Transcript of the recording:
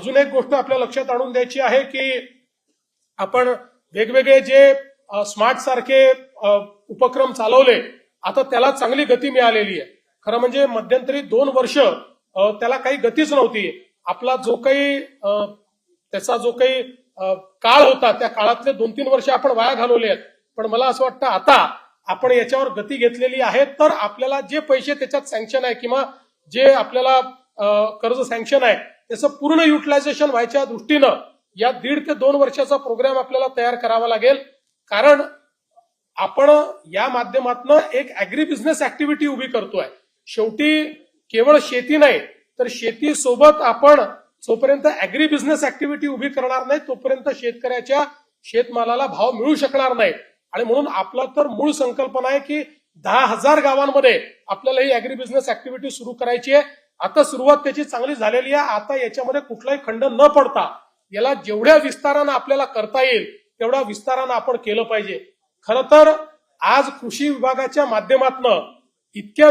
अजून एक गोष्ट आपल्या लक्षात आणून द्यायची आहे की आपण वेगवेगळे जे स्मार्ट सारखे उपक्रम चालवले आता त्याला चांगली गती मिळालेली आहे. खरं म्हणजे मध्यंतरी दोन वर्ष त्याला काही गतीच नव्हती. आपला जो काही त्याचा जो काही काळ होता त्या काळातले दोन तीन वर्ष आपण वाया घालवले आहेत. पण मला असं वाटतं आता आपण याच्यावर गती घेतलेली आहे तर आपल्याला जे पैसे त्याच्यात सँक्शन आहे किंवा जे आपल्याला कर्ज सँक्शन आहे त्याचं पूर्ण युटिलायझेशन व्हायच्या दृष्टीनं या दीड ते दोन वर्षाचा प्रोग्राम आपल्याला तयार करावा लागेल. कारण आपण या माध्यमातून एक अॅग्री बिझनेस ऍक्टिव्हिटी उभी करतोय. शेवटी केवळ शेती नाही तर शेती सोबत आपण जोपर्यंत अॅग्री बिझनेस ऍक्टिव्हिटी उभी करणार नाही तोपर्यंत शेतकऱ्याच्या शेतमालाला भाव मिळू शकणार नाही. आणि म्हणून आपला तर मूळ संकल्पना आहे की दहा हजार गावांमध्ये आपल्याला ही अॅग्री बिझनेस ऍक्टिव्हिटी सुरू करायची आहे. आता सुरुवात त्याची चांगली झालेली आहे. आता याच्यामध्ये कुठलाही खंड न पडता याला जेवढ्या विस्तारानं आपल्याला करता येईल तेवढ्या विस्तारानं आपण केलं पाहिजे. खरं तर आज कृषी विभागाच्या माध्यमातनं इतक्या